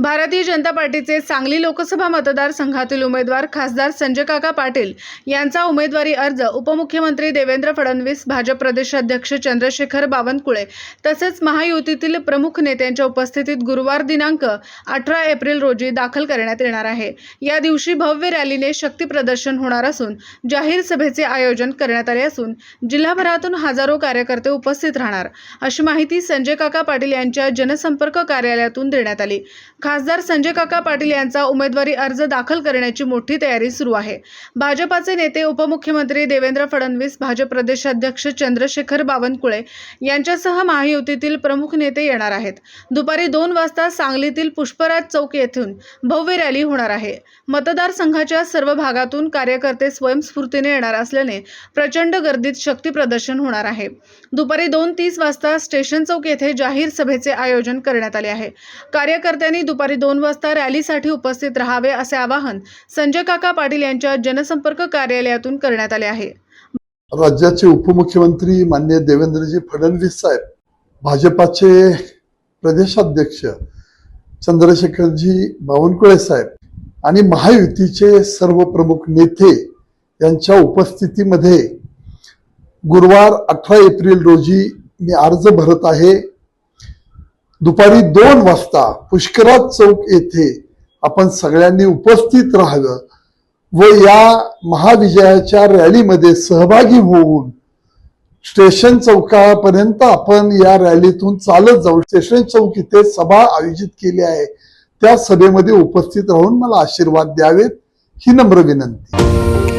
भारतीय जनता पार्टीचे सांगली लोकसभा मतदारसंघातील उमेदवार खासदार संजय काका पाटील यांचा उमेदवारी अर्ज उपमुख्यमंत्री देवेंद्र फडणवीस भाजप प्रदेशाध्यक्ष चंद्रशेखर बावनकुळे तसेच महायुतीतील प्रमुख नेत्यांच्या उपस्थितीत गुरुवार दिनांक अठरा एप्रिल रोजी दाखल करण्यात येणार आहे. या दिवशी भव्य रॅलीने शक्ती प्रदर्शन होणार असून जाहीर सभेचे आयोजन करण्यात आले असून जिल्हाभरातून हजारो कार्यकर्ते उपस्थित राहणार. अशी माहिती संजय काका पाटील यांच्या जनसंपर्क कार्यालयातून देण्यात आली. खासदार संजय काका पाटील यांचा उमेदवारी अर्ज दाखल करण्याची मोठी तयारी सुरू आहे. भाजपाचे नेते उपमुख्यमंत्री देवेंद्र फडणवीस भाजप प्रदेशाध्यक्ष चंद्रशेखर बावनकुळे यांच्यासह महायुतीतील प्रमुख नेते येणार आहेत. दुपारी दोन वाजता सांगलीतील पुष्पराज चौक येथून भव्य रॅली होणार आहे. मतदारसंघाच्या सर्व भागातून कार्यकर्ते स्वयंस्फूर्तीने येणार असल्याने प्रचंड गर्दीत शक्ती प्रदर्शन होणार आहे. दुपारी दोन तीस वाजता स्टेशन चौक येथे जाहीर सभेचे आयोजन करण्यात आले आहे. कार्यकर्त्यांनी दुपारी दोन वाजता रॅलीसाठी उपस्थित राहावे असे आवाहन संजय काका पाटील यांच्या जनसंपर्क कार्यालयातून करण्यात आले आहे. राज्याचे उपमुख्यमंत्री मान्य देवेंद्रजी फडणवीस साहेब भाजपाचे प्रदेशाध्यक्ष चंद्रशेखरजी बावनकुळे साहेब आणि महायुतीचे सर्व प्रमुख नेते यांच्या उपस्थितीमध्ये गुरुवार अठरा एप्रिल रोजी मी अर्ज भरत आहे. दुपारी दोन वाजता पुष्कराज चौक येथे आपण सगळ्यांनी उपस्थित राहावं व या महाविजयाच्या रॅलीमध्ये सहभागी होऊन स्टेशन चौकापर्यंत आपण या रॅलीतून चालत जाऊ. स्टेशन चौक इथे सभा आयोजित केली आहे. त्या सभेमध्ये उपस्थित राहून मला आशीर्वाद द्यावेत. ही नम्र विनंती.